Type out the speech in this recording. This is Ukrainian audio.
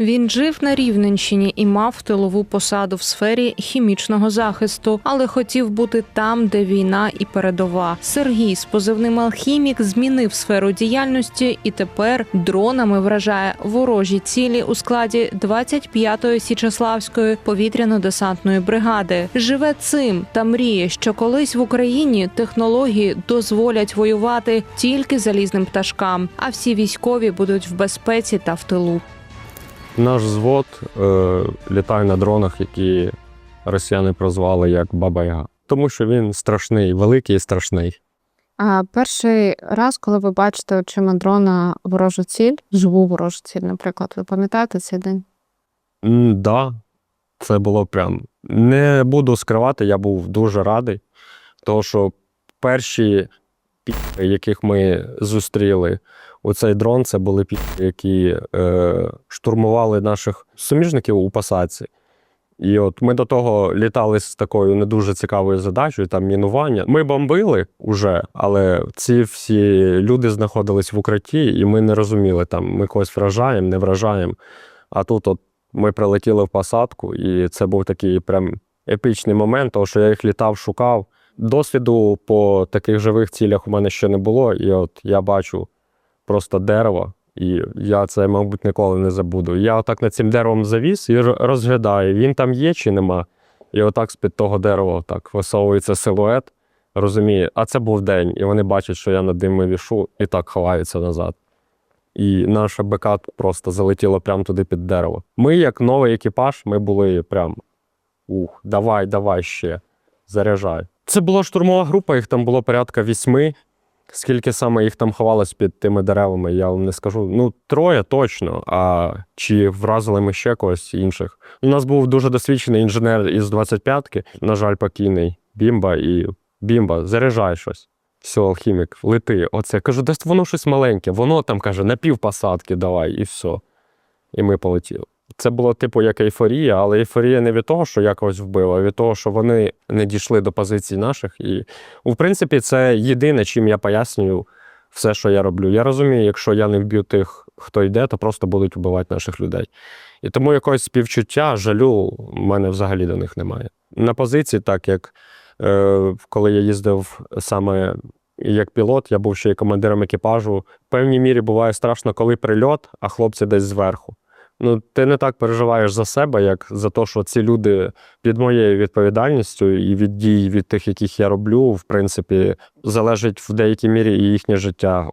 Він жив на Рівненщині і мав тилову посаду в сфері хімічного захисту, але хотів бути там, де війна і передова. Сергій з позивним алхімік змінив сферу діяльності і тепер дронами вражає ворожі цілі у складі 25-ї Січеславської повітряно-десантної бригади. Живе цим та мріє, що колись в Україні технології дозволять воювати тільки залізним пташкам, а всі військові будуть в безпеці та в тилу. Наш звод е, літає на дронах, які росіяни прозвали як Баба-Яга. Тому що він страшний, великий і страшний. А перший раз, коли ви бачите очима дрона ворожу ціль, живу ворожу ціль, наприклад, ви пам'ятаєте цей день? М, Да, це було прям. Не буду скривати, я був дуже радий, тому що перші яких ми зустріли у цей дрон, це були пі, які е, штурмували наших суміжників у посадці. І от ми до того літали з такою не дуже цікавою задачею, там мінування. Ми бомбили уже, але ці всі люди знаходились в укритті, і ми не розуміли, там ми когось вражаємо, не вражаємо. А тут от ми прилетіли в посадку, і це був такий прям епічний момент, тому що я їх літав, шукав. Досвіду по таких живих цілях у мене ще не було, і от я бачу просто дерево, і я це, мабуть, ніколи не забуду. Я отак над цим деревом завіс і розглядаю, він там є чи нема. І отак з-під того дерева так висовується силует, розуміє, а це був день, і вони бачать, що я над ними вішу, і так ховаються назад. І наша БК просто залетіла прямо туди під дерево. Ми, як новий екіпаж, ми були прям ух, давай, давай ще, заряджай. Це була штурмова група, їх там було порядка вісьми. Скільки саме їх там ховалось під тими деревами, я вам не скажу. Ну, троє точно. А чи вразили ми ще когось інших? У нас був дуже досвідчений інженер із 25-ки, на жаль, покійний Бімба, і Бімба, заряджай щось. Все, алхімік, лети. Оце кажу, десь воно щось маленьке, воно там каже, на півпосадки давай, і все. І ми полетіли. Це було типу як ейфорія, але ейфорія не від того, що я когось вбив, а від того, що вони не дійшли до позицій наших. І, в принципі, це єдине, чим я пояснюю все, що я роблю. Я розумію, якщо я не вб'ю тих, хто йде, то просто будуть вбивати наших людей. І тому якогось співчуття, жалю в мене взагалі до них немає. На позиції, так як е, коли я їздив саме як пілот, я був ще й командиром екіпажу. В певній мірі буває страшно, коли прильот, а хлопці десь зверху. Ну, ти не так переживаєш за себе, як за те, що ці люди під моєю відповідальністю і від дій від тих, яких я роблю, в принципі, залежить в деякій мірі і їхнє життя.